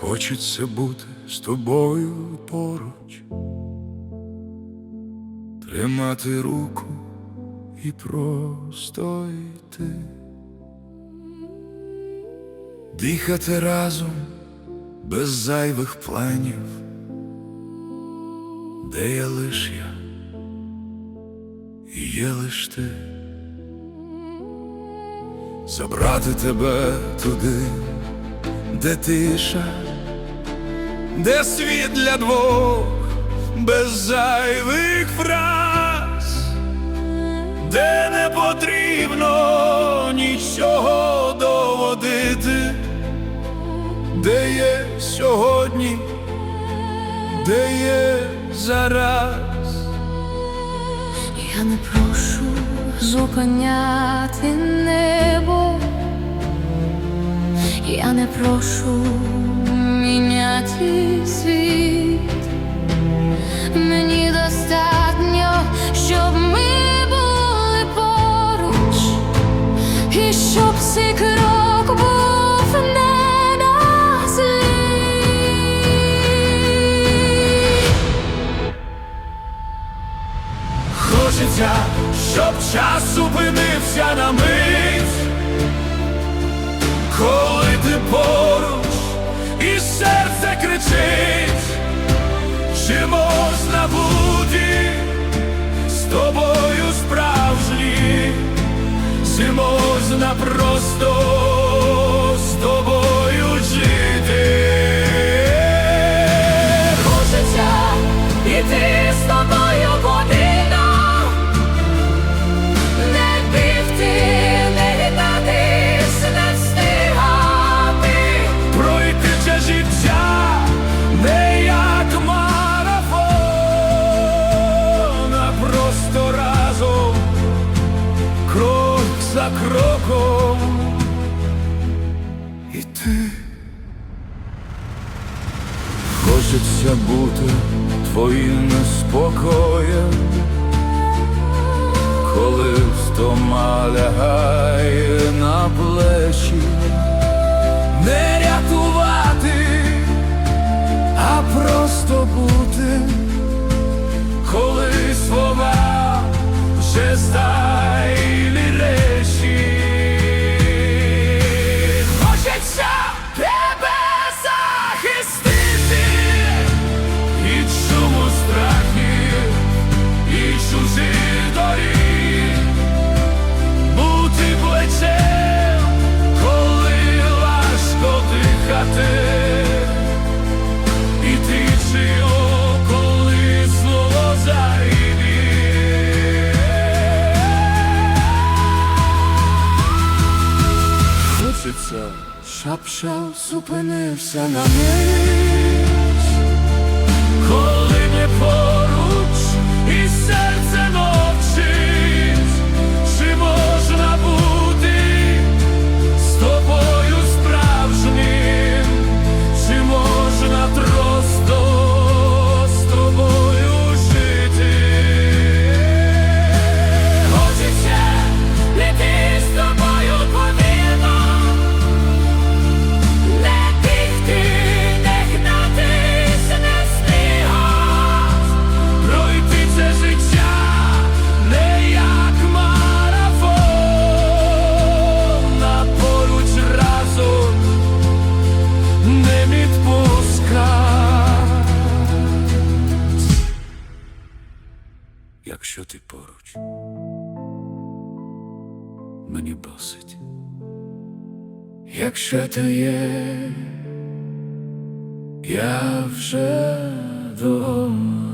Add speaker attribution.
Speaker 1: Хочеться бути з тобою поруч, тримати руку і просто йти, дихати разом без зайвих планів, де я лиш я, і є лиш ти, забрати тебе туди де тиша, де світ для двох без зайвих фраз, де не потрібно нічого доводити, де є сьогодні, де є зараз.
Speaker 2: Я не прошу зупиняти небо, я не прошу Мені достатньо, щоб ми були поруч, і щоб цей крок був не на
Speaker 1: щоб час зупинився на мить, коли ти поруч серце кричить, чи можна бути з тобою справжні, чи можна просто кроком. І ти хочеться бути твоїм неспокоєм, коли втома лягає на плечі щоб час зупинився на мить, Якщо ти поруч, мені досить. Якщо ти є, я вже дома.